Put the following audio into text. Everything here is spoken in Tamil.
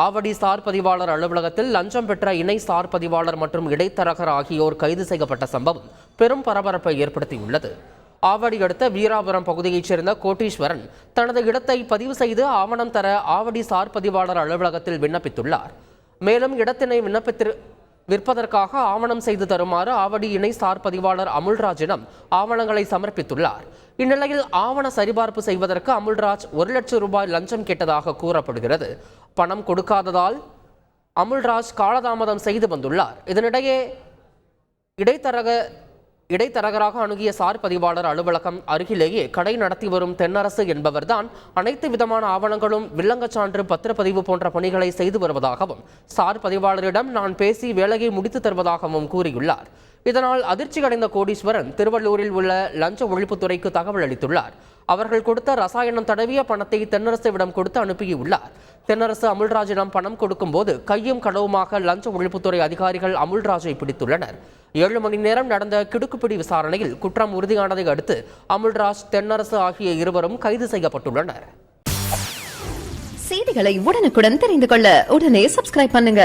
ஆவடி சார் பதிவாளர் அலுவலகத்தில் லஞ்சம் பெற்ற இணை சார் பதிவாளர் மற்றும் இடைத்தரகர் ஆகியோர் கைது செய்யப்பட்ட சம்பவம் பெரும் பரபரப்பை ஏற்படுத்தியுள்ளது. ஆவடி அடுத்த வீராபுரம் பகுதியைச் சேர்ந்த கோட்டீஸ்வரன் தனது இடத்தை பதிவு செய்து ஆவணம் தர ஆவடி சார் பதிவாளர் அலுவலகத்தில் விண்ணப்பித்துள்ளார். மேலும் இடத்தினை விண்ணப்பித்திரு விற்பதற்காக ஆவணம் செய்து தருமாறு ஆவடி இணை சார் பதிவாளர் அமுல்ராஜிடம் ஆவணங்களை சமர்ப்பித்துள்ளார். இந்நிலையில் ஆவண சரிபார்ப்பு செய்வதற்கு அமுல்ராஜ் ஒரு லட்சம் ரூபாய் லஞ்சம் கேட்டதாக கூறப்படுகிறது. பணம் கொடுக்காததால் அமுல்ராஜ் காலதாமதம் செய்து வந்துள்ளார். இதனிடையே இடைத்தரக இடைத்தரகராக அணுகிய சார் பதிவாளர் அலுவலகம் அருகிலேயே கடை நடத்தி வரும் தென்னரசு என்பவர்தான் அனைத்து விதமான ஆவணங்களும் வில்லங்கச் சான்று பத்திரப்பதிவு போன்ற பணிகளை செய்து வருவதாகவும் சார் பதிவாளரிடம் நான் பேசி வேலையை முடித்து தருவதாகவும் கூறியுள்ளார். இதனால் அதிர்ச்சி அடைந்த கோடீஸ்வரன் திருவள்ளூரில் உள்ள லஞ்ச ஒழிப்புத்துறைக்கு தகவல் அளித்துள்ளார். அவர்கள் கொடுத்த ரசாயனம் தடவிய பணத்தை தென்னரசுவிடம் கொடுத்து அனுப்பியுள்ளார். தென்னரசு அமுல்ராஜிடம் பணம் கொடுக்கும்போது கையும் களவுமாக லஞ்ச ஒழிப்புத்துறை அதிகாரிகள் அமுல்ராஜை பிடித்துள்ளனர். ஏழு மணி நேரம் நடந்த கிடுக்குப்பிடி விசாரணையில் குற்றம் உறுதியானதை அடுத்து அமுல்ராஜ் தென்னரசு ஆகிய இருவரும் கைது செய்யப்பட்டுள்ளனர். செய்திகளை உடனுக்குடன் தெரிந்து கொள்ள உடனே சப்ஸ்கிரைப் பண்ணுங்க.